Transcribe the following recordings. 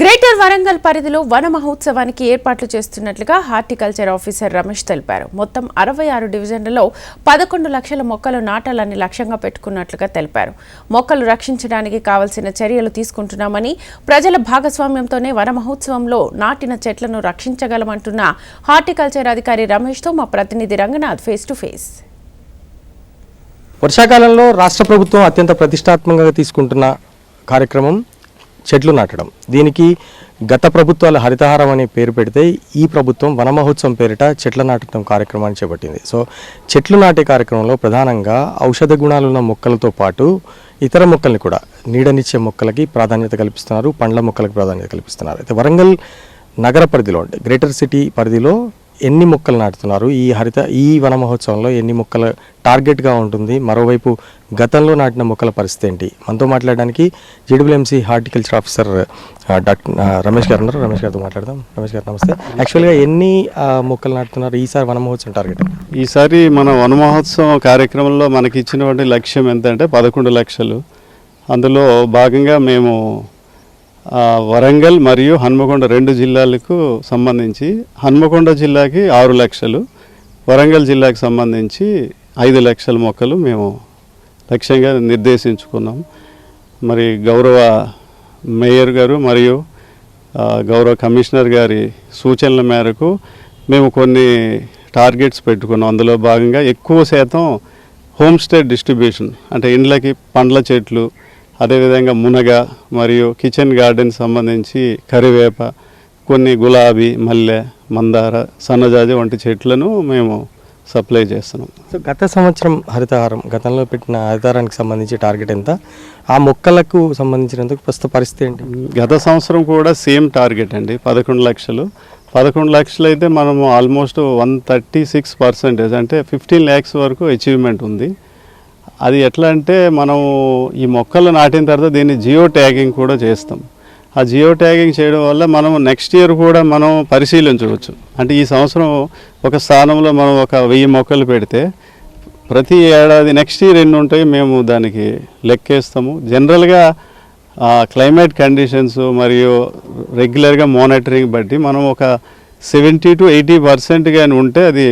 Greater Warangal పరిధిలో వన మహోత్సవానికి ఏర్పాట్లు చేస్తున్నట్లుగా హార్టికల్చర్ ఆఫీసర్ రమేష్ తెలిపారు. మొత్తం అరవై ఆరు డివిజన్లలో పదకొండు లక్షల మొక్కలు నాటాలని లక్ష్యంగా పెట్టుకున్నట్లుగా తెలిపారు. మొక్కలు రక్షించడానికి కావలసిన చర్యలు తీసుకుంటున్నామని ప్రజల భాగస్వామ్యంతోనే వన మహోత్సవంలో నాటిన చెట్లను రక్షించగలమంటున్న హార్టికల్చర్ అధికారి రమేష్తో మా ప్రతినిధి రంగనాథ్ ఫేస్ టు ఫేస్. వర్షాకాలంలో రాష్ట్ర ప్రభుత్వం అత్యంత ప్రతిష్టాత్మకంగా తీసుకుంటున్న కార్యక్రమం చెట్లు నాటడం. దీనికి గత ప్రభుత్వాలు హరితహారం అనే పేరు పెడితే ఈ ప్రభుత్వం వన మహోత్సవం పేరిట చెట్ల నాటడం కార్యక్రమాన్ని చేపట్టింది. సో చెట్లు నాటే కార్యక్రమంలో ప్రధానంగా ఔషధ గుణాలున్న మొక్కలతో పాటు ఇతర మొక్కల్ని కూడా నీడనిచ్చే మొక్కలకి ప్రాధాన్యత కల్పిస్తున్నారు పండ్ల మొక్కలకు ప్రాధాన్యత కల్పిస్తున్నారు. అయితే వరంగల్ నగర పరిధిలో అంటే గ్రేటర్ సిటీ పరిధిలో ఎన్ని మొక్కలు నాటుతున్నారు? ఈ హరిత ఈ వన మహోత్సవంలో ఎన్ని మొక్కల టార్గెట్గా ఉంటుంది? మరోవైపు గతంలో నాటిన మొక్కల పరిస్థితి ఏంటి? మనతో మాట్లాడడానికి JWMC horticulture officer doctor Ramesh గారు ఉన్నారు. రమేష్ గారితో మాట్లాడదాం. రమేష్ గారు నమస్తే. యాక్చువల్గా ఎన్ని మొక్కలు నాటుతున్నారు ఈసారి వన మహోత్సవం టార్గెట్? ఈసారి మన వన మహోత్సవం కార్యక్రమంలో మనకి ఇచ్చినటువంటి లక్ష్యం ఎంత అంటే పదకొండు లక్షలు. అందులో భాగంగా మేము వరంగల్ మరియు హన్మకొండ రెండు జిల్లాలకు సంబంధించి హన్మకొండ జిల్లాకి ఆరు లక్షలు వరంగల్ జిల్లాకి సంబంధించి ఐదు లక్షల మొక్కలు మేము లక్ష్యంగా నిర్దేశించుకున్నాం. మరి గౌరవ మేయర్ గారు మరియు గౌరవ కమిషనర్ గారి సూచనల మేరకు మేము కొన్ని టార్గెట్స్ పెట్టుకున్నాం. అందులో భాగంగా ఎక్కువ శాతం హోమ్ స్టే డిస్ట్రిబ్యూషన్ అంటే ఇండ్లకి పండ్ల చెట్లు అదేవిధంగా మునగ మరియు కిచెన్ గార్డెన్ సంబంధించి కరివేప కొన్ని గులాబీ మల్లె మందార సన్నజాజి వంటి చెట్లను మేము సప్లై చేస్తున్నాం. సో గత సంవత్సరం హరితహారం గతంలో పెట్టిన హరితహారానికి సంబంధించి టార్గెట్ ఎంత? ఆ మొక్కలకు సంబంధించినందుకు ప్రస్తుత పరిస్థితి ఏంటి? గత సంవత్సరం కూడా సేమ్ టార్గెట్ అండి పదకొండు లక్షలు. పదకొండు లక్షలు అయితే మనము almost one thirty six percentage అంటే ఫిఫ్టీన్ ల్యాక్స్ వరకు అచీవ్మెంట్ ఉంది. అది ఎట్లా అంటే మనం ఈ మొక్కలు నాటిన తర్వాత దీన్ని జియో ట్యాగింగ్ కూడా చేస్తాం. ఆ జియో ట్యాగింగ్ చేయడం వల్ల మనం నెక్స్ట్ ఇయర్ కూడా మనం పరిశీలించవచ్చు. అంటే ఈ సంవత్సరం ఒక స్థానంలో మనం ఒక వెయ్యి మొక్కలు పెడితే ప్రతి ఏడాది నెక్స్ట్ ఇయర్ ఎన్ని ఉంటాయి మేము దానికి లెక్కేస్తాము. జనరల్గా క్లైమేట్ కండిషన్స్ మరియు రెగ్యులర్గా మానిటరింగ్ బట్టి మనం ఒక సెవెంటీ టు ఎయిటీ పర్సెంట్ కానీ ఉంటే అది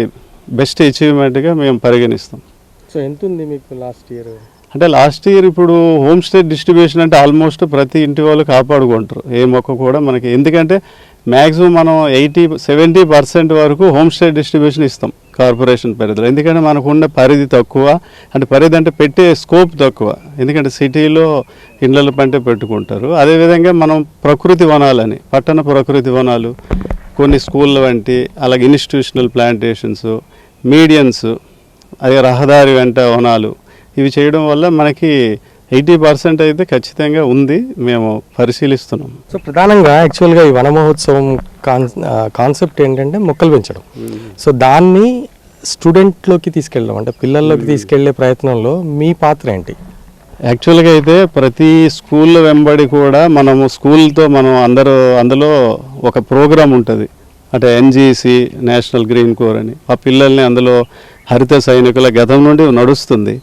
బెస్ట్ అచీవ్మెంట్గా మేము పరిగణిస్తాం. సో ఎంత ఉంది మీకు లాస్ట్ ఇయర్? అంటే లాస్ట్ ఇయర్ ఇప్పుడు హోమ్ స్టే డిస్ట్రిబ్యూషన్ అంటే ఆల్మోస్ట్ ప్రతి ఇంటి వాళ్ళు కాపాడుకుంటారు. ఏ మొక్క కూడా మనకి. ఎందుకంటే మ్యాక్సిమం మనం ఎయిటీ సెవెంటీ పర్సెంట్ వరకు హోమ్ స్టే డిస్ట్రిబ్యూషన్ ఇస్తాం కార్పొరేషన్ పరిధిలో. ఎందుకంటే మనకు ఉన్న పరిధి తక్కువ. అంటే పరిధి అంటే పెట్టే స్కోప్ తక్కువ. ఎందుకంటే సిటీలో ఇండ్ల పంటే పెట్టుకుంటారు. అదేవిధంగా మనం ప్రకృతి వనాలని పట్టణ ప్రకృతి వనాలు కొన్ని స్కూళ్ళ వంటి అలాగే ఇన్స్టిట్యూషనల్ ప్లాంటేషన్స్ మీడియన్స్ అదే రహదారి వెంట వనాలు. ఇవి చేయడం వల్ల మనకి ఎయిటీ పర్సెంట్ అయితే ఖచ్చితంగా ఉంది మేము పరిశీలిస్తున్నాం. సో ప్రధానంగా యాక్చువల్గా ఈ వన మహోత్సవం కాన్ కాన్సెప్ట్ ఏంటంటే మొక్కలు పెంచడం. సో దాన్ని స్టూడెంట్లోకి తీసుకెళ్ళడం అంటే పిల్లల్లోకి తీసుకెళ్ళే ప్రయత్నంలో మీ పాత్ర ఏంటి? యాక్చువల్గా అయితే ప్రతి స్కూల్ వెంబడి కూడా మనము స్కూల్తో మనం అందరూ అందులో ఒక ప్రోగ్రామ్ ఉంటుంది. అంటే ఎన్జీసీ నేషనల్ గ్రీన్ కోర్ అని. ఆ పిల్లల్ని అందులో హరిత సైనికుల గతం నుండి నడుస్తుంది.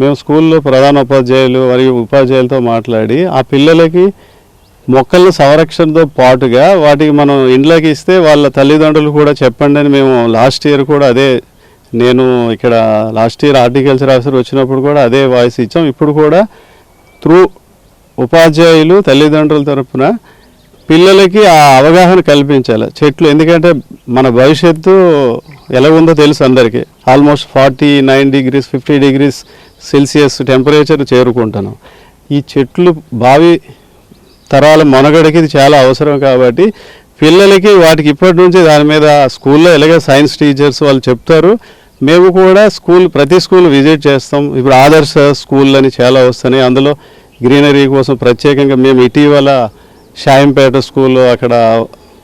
మేము స్కూల్లో ప్రధాన ఉపాధ్యాయులు మరియు ఉపాధ్యాయులతో మాట్లాడి ఆ పిల్లలకి మొక్కల సంరక్షణతో పాటుగా వాటికి మనం ఇండ్లకి ఇస్తే వాళ్ళ తల్లిదండ్రులు కూడా చెప్పండి అని మేము లాస్ట్ ఇయర్ కూడా అదే నేను ఇక్కడ లాస్ట్ ఇయర్ హార్టికల్చర్ ఆఫీసర్ వచ్చినప్పుడు కూడా అదే వాయిస్ ఇచ్చాం. ఇప్పుడు కూడా త్రూ ఉపాధ్యాయులు తల్లిదండ్రుల తరపున పిల్లలకి ఆ అవగాహన కల్పించాలి చెట్లు ఎందుకంటే మన భవిష్యత్తు ఎలా ఉందో తెలుసు అందరికీ. Almost forty nine degrees fifty degrees Celsius temperature చేరుకుంటున్నాం ఈ చెట్లు భావి తరాల మనుగడకి ఇది చాలా అవసరం కాబట్టి పిల్లలకి వాటికి ఇప్పటి నుంచి దాని మీద స్కూల్లో ఎలాగే సైన్స్ టీచర్స్ వాళ్ళు చెప్తారు. మేము కూడా స్కూల్ ప్రతి స్కూల్ విజిట్ చేస్తాం. ఇప్పుడు ఆదర్శ స్కూల్ అని చాలా వస్తున్నాయి. అందులో గ్రీనరీ కోసం ప్రత్యేకంగా మేము ఇటీవల షాయంపేట స్కూల్లో అక్కడ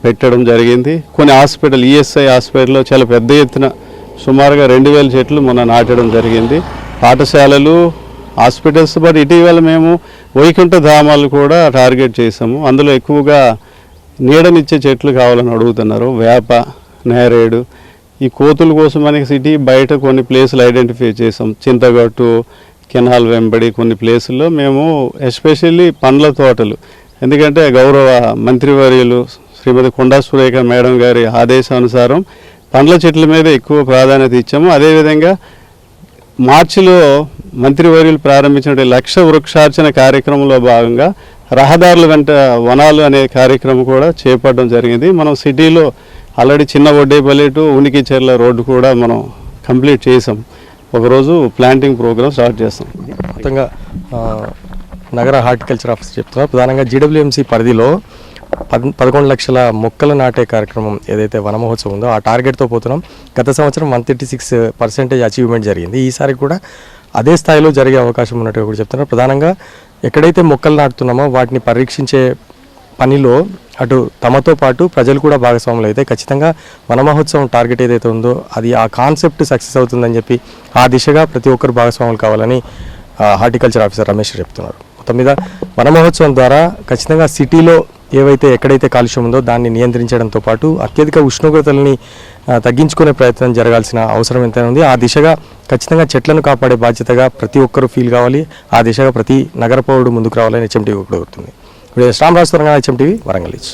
పెట్టడం జరిగింది. కొన్ని హాస్పిటల్ ఈఎస్ఐ హాస్పిటల్లో చాలా పెద్ద ఎత్తున సుమారుగా రెండు వేల చెట్లు మొన్న నాటడం జరిగింది. పాఠశాలలు హాస్పిటల్స్ బట్ ఇటీవల మేము వైకుంఠ ధామాలు కూడా టార్గెట్ చేసాము అందులో ఎక్కువగా నీడనిచ్చే చెట్లు కావాలని అడుగుతున్నారు. వేప నేరేడు ఈ కోతుల కోసం మనకి సిటీ బయట కొన్ని ప్లేసులు ఐడెంటిఫై చేసాం చింతగట్టు కెనాల్ వెంబడి కొన్ని ప్లేసుల్లో మేము ఎస్పెషల్లీ పండ్ల తోటలు. ఎందుకంటే గౌరవ మంత్రివర్యులు శ్రీమతి కొండా సురేఖ మేడం గారి ఆదేశానుసారం పండ్ల చెట్ల మీద ఎక్కువ ప్రాధాన్యత ఇచ్చాము. అదేవిధంగా మార్చిలో మంత్రివర్యులు ప్రారంభించిన లక్ష వృక్షార్చన కార్యక్రమంలో భాగంగా రహదారుల వెంట వనాలు అనే కార్యక్రమం కూడా చేపట్టడం జరిగింది. మనం సిటీలో ఆల్రెడీ చిన్న ఒడ్డేపల్లి టు ఉనికి చెర్ల రోడ్డు కూడా మనం కంప్లీట్ చేసాం. ఒకరోజు ప్లాంటింగ్ ప్రోగ్రామ్ స్టార్ట్ చేస్తాం. మొత్తంగా నగర హార్టికల్చర్ ఆఫీసర్ చెప్తున్నా. ప్రధానంగా జీడబ్ల్యూఎంసీ పరిధిలో పద్ పదకొండు లక్షల మొక్కలు నాటే కార్యక్రమం ఏదైతే వనమహోత్సవం ఉందో ఆ టార్గెట్తో పోతున్నాం. గత సంవత్సరం one thirty six percentage achievement జరిగింది. ఈసారి కూడా అదే స్థాయిలో జరిగే అవకాశం ఉన్నట్టుగా కూడా చెప్తున్నారు. ప్రధానంగా ఎక్కడైతే మొక్కలు నాటుతున్నామో వాటిని పరీక్షించే పనిలో అటు తమతో పాటు ప్రజలు కూడా భాగస్వాములు అయితే ఖచ్చితంగా వనమహోత్సవం టార్గెట్ ఏదైతే ఉందో అది ఆ కాన్సెప్ట్ సక్సెస్ అవుతుందని చెప్పి ఆ దిశగా ప్రతి ఒక్కరు భాగస్వాములు కావాలని హార్టికల్చర్ ఆఫీసర్ రమేష్ చెప్తున్నారు. మొత్తం మీద వన మహోత్సవం ద్వారా ఖచ్చితంగా సిటీలో ఏవైతే ఎక్కడైతే కాలుష్యం ఉందో దాన్ని నియంత్రించడంతో పాటు అత్యధిక ఉష్ణోగ్రతల్ని తగ్గించుకునే ప్రయత్నం జరగాల్సిన అవసరం ఎంతైనా ఉంది. ఆ దిశగా ఖచ్చితంగా చెట్లను కాపాడే బాధ్యతగా ప్రతి ఒక్కరూ ఫీల్ కావాలి. ఆ దిశగా ప్రతి నగర పౌరుడు ముందుకు రావాలని హెచ్ఎంటీవీ కూడా కోరుతుంది ఇప్పుడు శ్రామ్ రాజు హెచ్ఎంటీవీ వరంగల్ ఇచ్చి